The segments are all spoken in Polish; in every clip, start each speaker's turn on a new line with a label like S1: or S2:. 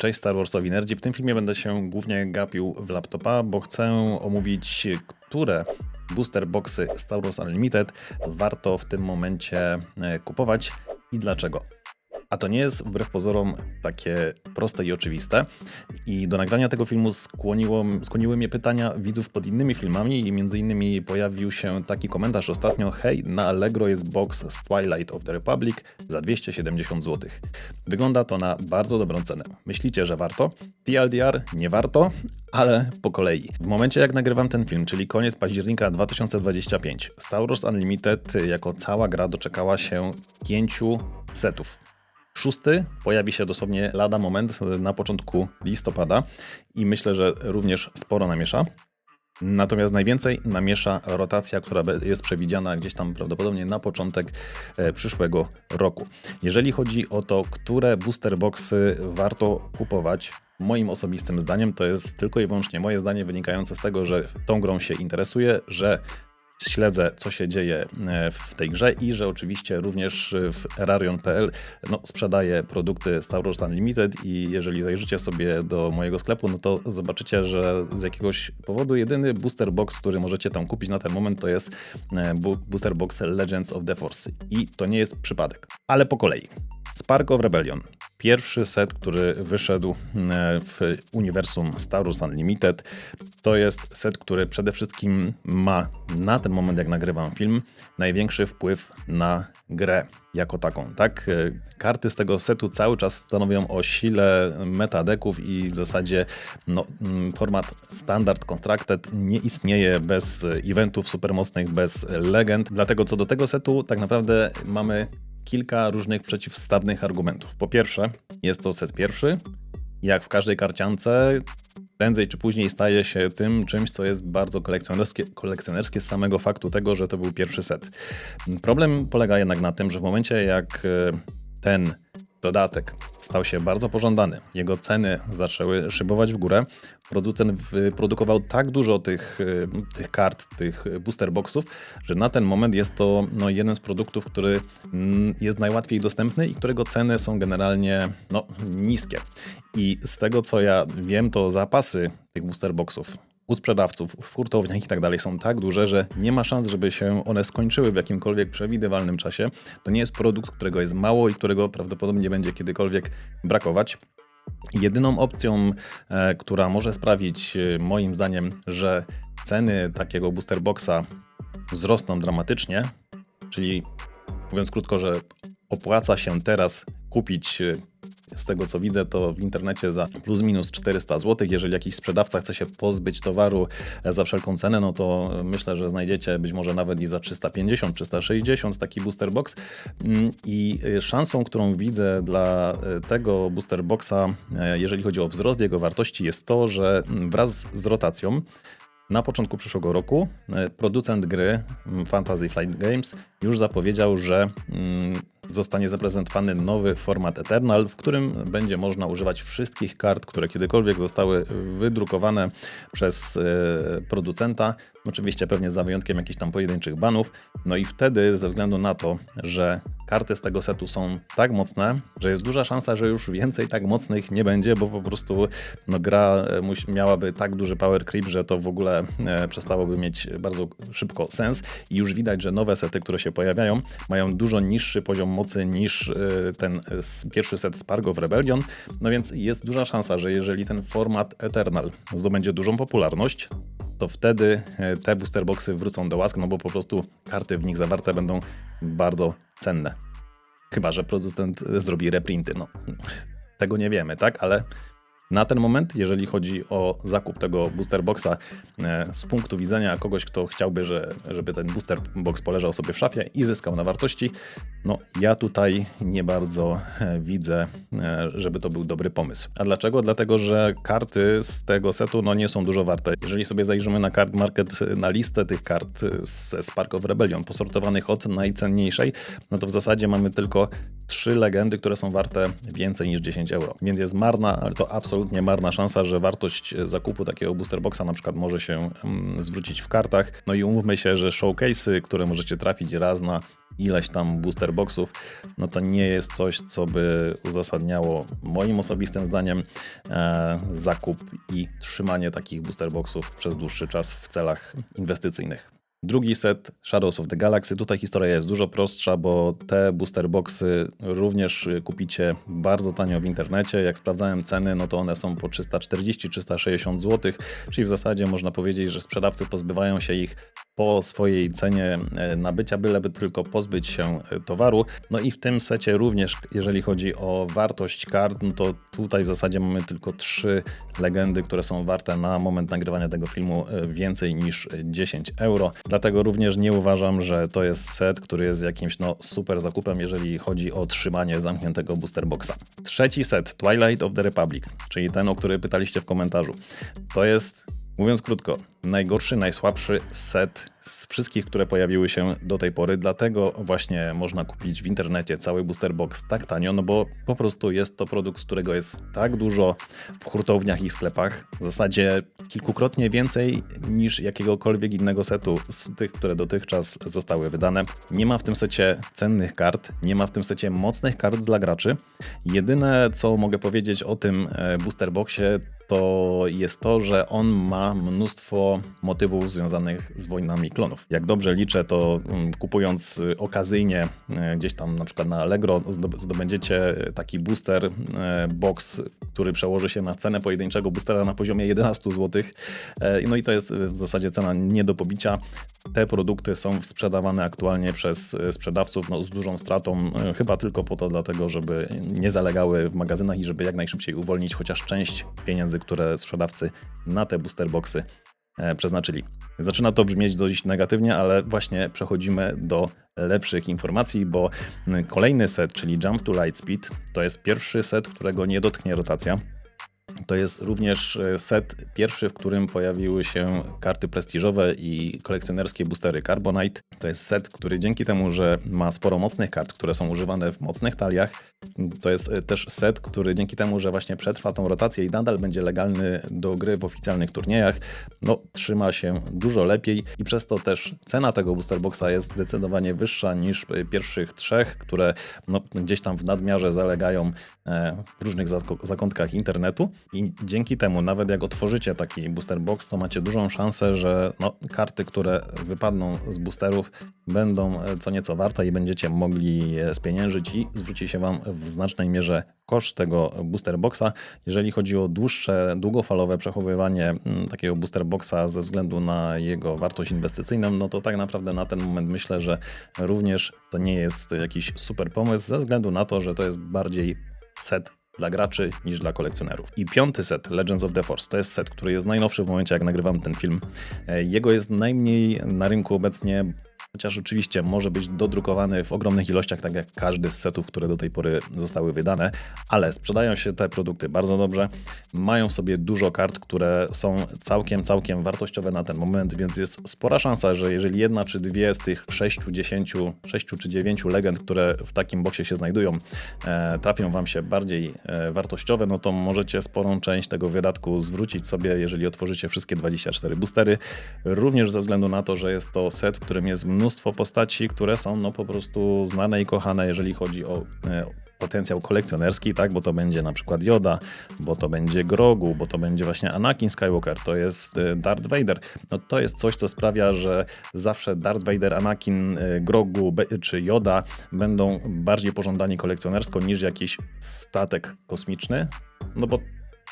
S1: Cześć Star Warsowi Nerdzi. W tym filmie będę się głównie gapił w laptopa, bo chcę omówić, które booster boxy Star Wars Unlimited warto w tym momencie e, kupować i dlaczego. A to nie jest wbrew pozorom takie proste i oczywiste. I do nagrania tego filmu skłoniło, skłoniły mnie pytania widzów pod innymi filmami i między innymi pojawił się taki komentarz ostatnio hej, na Allegro jest box z Twilight of the Republic za 270 zł. Wygląda to na bardzo dobrą cenę. Myślicie, że warto? TLDR nie warto, ale po kolei. W momencie jak nagrywam ten film, czyli koniec października 2025, Star Wars Unlimited jako cała gra doczekała się pięciu setów. Szósty pojawi się dosłownie lada moment na początku listopada i myślę, że również sporo namiesza. Natomiast najwięcej namiesza rotacja, która jest przewidziana gdzieś tam prawdopodobnie na początek e, przyszłego roku. Jeżeli chodzi o to, które booster boxy warto kupować, moim osobistym zdaniem to jest tylko i wyłącznie moje zdanie wynikające z tego, że tą grą się interesuję, że śledzę, co się dzieje e, w tej grze i że oczywiście również w Erarion.pl no, sprzedaję produkty Star Wars Unlimited i jeżeli zajrzycie sobie do mojego sklepu, no to zobaczycie, że z jakiegoś powodu jedyny booster box, który możecie tam kupić na ten moment to jest e, booster box Legends of the Force i to nie jest przypadek. Ale po kolei. Spark of Rebellion pierwszy set, który wyszedł e, w uniwersum Star Wars Unlimited. To jest set, który przede wszystkim ma na ten moment, jak nagrywam film, największy wpływ na grę jako taką. Tak, e, karty z tego setu cały czas stanowią o sile metadeków i w zasadzie no, mm, format standard constructed nie istnieje bez eventów supermocnych, bez legend. Dlatego co do tego setu tak naprawdę mamy kilka różnych przeciwstawnych argumentów. Po pierwsze, jest to set pierwszy. Jak w każdej karciance, prędzej czy później staje się tym czymś, co jest bardzo kolekcjonerskie, kolekcjonerskie z samego faktu tego, że to był pierwszy set. Problem polega jednak na tym, że w momencie jak e, ten dodatek stał się bardzo pożądany. Jego ceny zaczęły szybować w górę. Producent wyprodukował tak dużo tych, y, tych kart, tych booster boxów, że na ten moment jest to no, jeden z produktów, który mm, jest najłatwiej dostępny i którego ceny są generalnie no, niskie. I z tego co ja wiem, to zapasy tych booster boxów u sprzedawców, w hurtowniach i tak dalej są tak duże, że nie ma szans, żeby się one skończyły w jakimkolwiek przewidywalnym czasie. To nie jest produkt, którego jest mało i którego prawdopodobnie będzie kiedykolwiek brakować. Jedyną opcją, e, która może sprawić, e, moim zdaniem, że ceny takiego booster boxa wzrosną dramatycznie, czyli mówiąc krótko, że opłaca się teraz kupić e, z tego co widzę, to w internecie za plus minus 400 zł. Jeżeli jakiś sprzedawca chce się pozbyć towaru e, za wszelką cenę, no to myślę, że znajdziecie być może nawet i za 350, 360 taki booster box. Mm, I e, szansą, którą widzę dla e, tego booster boxa, jeżeli chodzi o wzrost jego wartości, jest to, że mm, wraz z rotacją na początku przyszłego roku producent gry mm, Fantasy Flight Games już zapowiedział, że zostanie zaprezentowany nowy format Eternal, w którym będzie można używać wszystkich kart, które kiedykolwiek zostały wydrukowane przez e, producenta. Oczywiście pewnie za wyjątkiem jakichś tam pojedynczych banów. No i wtedy ze względu na to, że karty z tego setu są tak mocne, że jest duża szansa, że już więcej tak mocnych nie będzie, bo po prostu no, gra e, miałaby tak duży power creep, że to w ogóle e, przestałoby mieć bardzo szybko sens i już widać, że nowe sety, które się pojawiają, mają dużo niższy poziom mocy niż e, ten pierwszy set Spargo w Rebellion, no więc jest duża szansa, że jeżeli ten format Eternal zdobędzie dużą popularność, to wtedy te booster boxy wrócą do łask, no bo po prostu karty w nich zawarte będą bardzo cenne. Chyba, że producent zrobi reprinty. No, tego nie wiemy, tak? Ale na ten moment, jeżeli chodzi o zakup tego booster boxa e, z punktu widzenia kogoś, kto chciałby, że, żeby ten booster box poleżał sobie w szafie i zyskał na wartości, no ja tutaj nie bardzo e, widzę, e, żeby to był dobry pomysł. A dlaczego? Dlatego, że karty z tego setu no, nie są dużo warte. Jeżeli sobie zajrzymy na card market, na listę tych kart z Spark of Rebellion, posortowanych od najcenniejszej, no to w zasadzie mamy tylko trzy legendy, które są warte więcej niż 10 euro. Więc jest marna, ale to absolutnie absolutnie marna szansa, że wartość zakupu takiego booster boxa na przykład może się mm, zwrócić w kartach. No i umówmy się, że showcase'y, które możecie trafić raz na ileś tam booster boxów, no to nie jest coś, co by uzasadniało moim osobistym zdaniem e, zakup i trzymanie takich booster boxów przez dłuższy czas w celach inwestycyjnych. Drugi set Shadows of the Galaxy. Tutaj historia jest dużo prostsza, bo te booster boxy również kupicie bardzo tanio w internecie. Jak sprawdzałem ceny, no to one są po 340-360 zł, czyli w zasadzie można powiedzieć, że sprzedawcy pozbywają się ich po swojej cenie e, nabycia, byleby tylko pozbyć się e, towaru. No i w tym secie również, jeżeli chodzi o wartość kart, no to tutaj w zasadzie mamy tylko trzy legendy, które są warte na moment nagrywania tego filmu e, więcej niż 10 euro. Dlatego również nie uważam, że to jest set, który jest jakimś no, super zakupem, jeżeli chodzi o trzymanie zamkniętego booster boxa. Trzeci set, Twilight of the Republic, czyli ten, o który pytaliście w komentarzu. To jest Mówiąc krótko, najgorszy, najsłabszy set z wszystkich, które pojawiły się do tej pory, dlatego właśnie można kupić w internecie cały booster box tak tanio, no bo po prostu jest to produkt, którego jest tak dużo w hurtowniach i sklepach, w zasadzie kilkukrotnie więcej niż jakiegokolwiek innego setu z tych, które dotychczas zostały wydane. Nie ma w tym secie cennych kart, nie ma w tym secie mocnych kart dla graczy. Jedyne, co mogę powiedzieć o tym e, booster boxie, to jest to, że on ma mnóstwo motywów związanych z wojnami klonów. Jak dobrze liczę, to mm, kupując y, okazyjnie y, gdzieś tam na przykład na Allegro zdobędziecie taki booster y, box, który przełoży się na cenę pojedynczego boostera na poziomie 11 zł. No i to jest w zasadzie cena nie do pobicia. Te produkty są sprzedawane aktualnie przez sprzedawców no, z dużą stratą, chyba tylko po to dlatego, żeby nie zalegały w magazynach i żeby jak najszybciej uwolnić chociaż część pieniędzy, które sprzedawcy na te booster boxy e, przeznaczyli. Zaczyna to brzmieć dość negatywnie, ale właśnie przechodzimy do lepszych informacji, bo kolejny set, czyli Jump to Lightspeed, to jest pierwszy set, którego nie dotknie rotacja. To jest również e, set pierwszy, w którym pojawiły się karty prestiżowe i kolekcjonerskie boostery Carbonite. To jest set, który dzięki temu, że ma sporo mocnych kart, które są używane w mocnych taliach, to jest e, też set, który dzięki temu, że właśnie przetrwa tą rotację i nadal będzie legalny do gry w oficjalnych turniejach, no trzyma się dużo lepiej i przez to też cena tego booster boxa jest zdecydowanie wyższa niż pierwszych trzech, które no, gdzieś tam w nadmiarze zalegają e, w różnych zakątkach internetu. I dzięki temu, nawet jak otworzycie taki booster box, to macie dużą szansę, że no, karty, które wypadną z boosterów, będą e, co nieco warte i będziecie mogli je spieniężyć i zwróci się Wam w znacznej mierze koszt tego booster boxa. Jeżeli chodzi o dłuższe, długofalowe przechowywanie mm, takiego booster boxa ze względu na jego wartość inwestycyjną, no to tak naprawdę na ten moment myślę, że również to nie jest jakiś super pomysł, ze względu na to, że to jest bardziej set dla graczy niż dla kolekcjonerów. I piąty set, Legends of the Force, to jest set, który jest najnowszy w momencie, jak nagrywam ten film. E, jego jest najmniej na rynku obecnie, Chociaż oczywiście może być dodrukowany w ogromnych ilościach, tak jak każdy z setów, które do tej pory zostały wydane, ale sprzedają się te produkty bardzo dobrze. Mają w sobie dużo kart, które są całkiem, całkiem wartościowe na ten moment, więc jest spora szansa, że jeżeli jedna czy dwie z tych 6, 10, 6 czy 9 legend, które w takim boksie się znajdują, e, trafią Wam się bardziej e, wartościowe, no to możecie sporą część tego wydatku zwrócić sobie, jeżeli otworzycie wszystkie 24 boostery. Również ze względu na to, że jest to set, w którym jest mnóstwo postaci, które są no po prostu znane i kochane, jeżeli chodzi o e, potencjał kolekcjonerski, tak, bo to będzie na przykład Yoda, bo to będzie Grogu, bo to będzie właśnie Anakin Skywalker, to jest e, Darth Vader. No to jest coś, co sprawia, że zawsze Darth Vader, Anakin, e, Grogu czy Yoda będą bardziej pożądani kolekcjonersko niż jakiś statek kosmiczny, no bo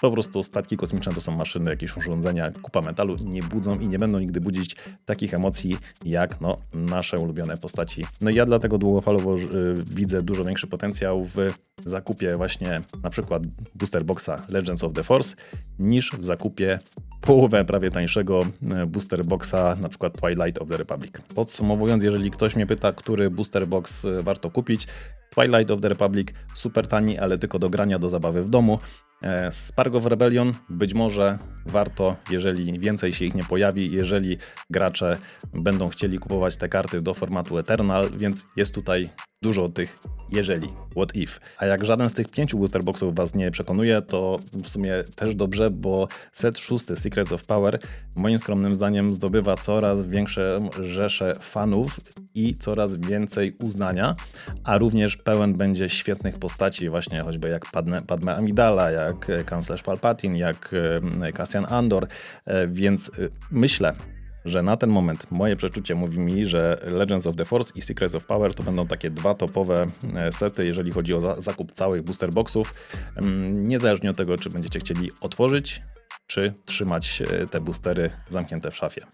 S1: po prostu statki kosmiczne to są maszyny, jakieś urządzenia, kupa metalu, nie budzą i nie będą nigdy budzić takich emocji jak no, nasze ulubione postaci. No i ja dlatego długofalowo y, widzę dużo większy potencjał w zakupie właśnie na przykład booster boxa Legends of the Force niż w zakupie połowę prawie tańszego y, booster boxa, na przykład Twilight of the Republic. Podsumowując, jeżeli ktoś mnie pyta, który booster box y, warto kupić, Twilight of the Republic super tani, ale tylko do grania, do zabawy w domu. E, Spark of Rebellion być może warto, jeżeli więcej się ich nie pojawi, jeżeli gracze będą chcieli kupować te karty do formatu Eternal, więc jest tutaj dużo tych jeżeli, what if. A jak żaden z tych pięciu booster boxów was nie przekonuje, to w sumie też dobrze, bo set szósty Secrets of Power moim skromnym zdaniem zdobywa coraz większe rzesze fanów i coraz więcej uznania, a również pełen będzie świetnych postaci, właśnie choćby jak Padme, Amidala, jak e, kanclerz Palpatine, jak e, Cassian Andor, e, więc myślę, że na ten moment moje przeczucie mówi mi, że Legends of the Force i Secrets of Power to będą takie dwa topowe sety, jeżeli chodzi o za- zakup całych booster boxów. Mm, Niezależnie od tego, czy będziecie chcieli otworzyć, czy trzymać te boostery zamknięte w szafie.